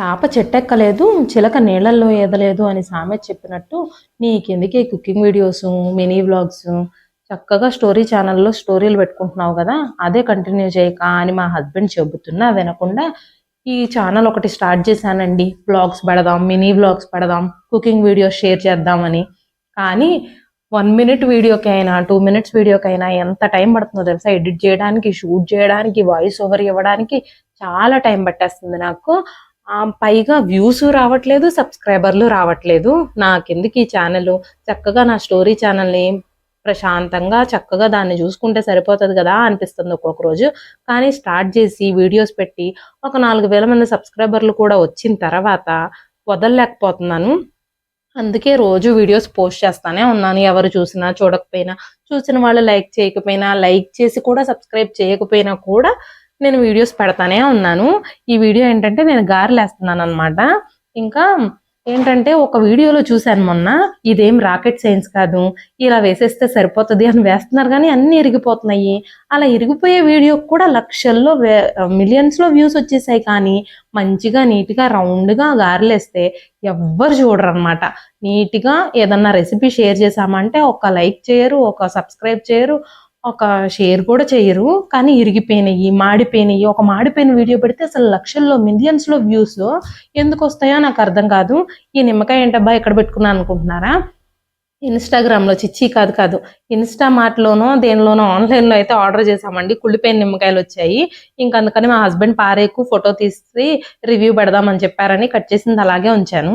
చేప చెట్టెక్కలేదు చిలక నీళ్ళల్లో ఏదలేదు అని సామెత చెప్పినట్టు నీకెందుకే కుకింగ్ వీడియోస్ మినీ వ్లాగ్స్? చక్కగా స్టోరీ ఛానల్లో స్టోరీలు పెట్టుకుంటున్నావు కదా అదే కంటిన్యూ చేయక అని మా హస్బెండ్ చెబుతున్నా వినకుండా ఈ ఛానల్ ఒకటి స్టార్ట్ చేశానండి. వ్లాగ్స్ పెడదాం మినీ వ్లాగ్స్ పెడదాం కుకింగ్ వీడియోస్ షేర్ చేద్దామని. కానీ వన్ మినిట్ వీడియోకైనా టూ మినిట్స్ వీడియోకైనా ఎంత టైం పడుతుందో తెలుసా? ఎడిట్ చేయడానికి షూట్ చేయడానికి వాయిస్ ఓవర్ ఇవ్వడానికి చాలా టైం పట్టేస్తుంది నాకు. పైగా వ్యూస్ రావట్లేదు సబ్స్క్రైబర్లు రావట్లేదు. నాకెందుకు ఈ ఛానల్? చక్కగా నా స్టోరీ ఛానల్ని ప్రశాంతంగా చక్కగా దాన్ని చూసుకుంటే సరిపోతుంది కదా అనిపిస్తుంది ఒక్కొక్క రోజు. కానీ స్టార్ట్ చేసి వీడియోస్ పెట్టి ఒక నాలుగు వేల మంది సబ్స్క్రైబర్లు కూడా వచ్చిన తర్వాత వదలలేకపోతున్నాను. అందుకే రోజు వీడియోస్ పోస్ట్ చేస్తానే ఉన్నాను. ఎవరు చూసినా చూడకపోయినా. చూసిన వాళ్ళు లైక్ చేయకపోయినా లైక్ చేసి కూడా సబ్స్క్రైబ్ చేయకపోయినా కూడా నేను వీడియోస్ పెడతానే ఉన్నాను. ఈ వీడియో ఏంటంటే నేను గారెలు వేస్తున్నాను అనమాట ఇంకా ఏంటంటే ఒక వీడియోలో చూశాను మొన్న ఇదేం రాకెట్ సైన్స్ కాదు ఇలా వేసేస్తే సరిపోతుంది అని వేస్తున్నారు కానీ అన్ని ఇరిగిపోతున్నాయి. అలా ఇరిగిపోయే వీడియో కూడా లక్షల్లో మిలియన్స్లో వ్యూస్ వచ్చేసాయి కానీ మంచిగా నీట్గా రౌండ్గా గారెలేస్తే ఎవ్వరు చూడరు అనమాట నీట్గా ఏదన్నా రెసిపీ షేర్ చేశామంటే ఒక లైక్ చేయరు ఒక సబ్స్క్రైబ్ చేయరు ఒక షేర్ కూడా చేయరు. కానీ ఇరిగిపోయినాయి మాడిపోయినాయి. ఒక మాడిపోయిన వీడియో పెడితే అసలు లక్షల్లో మిలియన్స్లో వ్యూస్ ఎందుకు వస్తాయో నాకు అర్థం కాదు. ఈ నిమ్మకాయ ఏంటబ్బా ఎక్కడ పెట్టుకున్నాను అనుకుంటున్నారా? ఇన్స్టాగ్రామ్లో చిచ్చి కాదు కాదు. ఇన్స్టా మార్ట్లోనో దేనిలోనో ఆన్లైన్లో అయితే ఆర్డర్ చేసామండి కుళ్ళిపోయిన నిమ్మకాయలు వచ్చాయి. ఇంకా అందుకని మా హస్బెండ్ పారేకు ఫోటో తీసి రివ్యూ పెడదామని చెప్పారని కట్ చేసింది అలాగే ఉంచాను.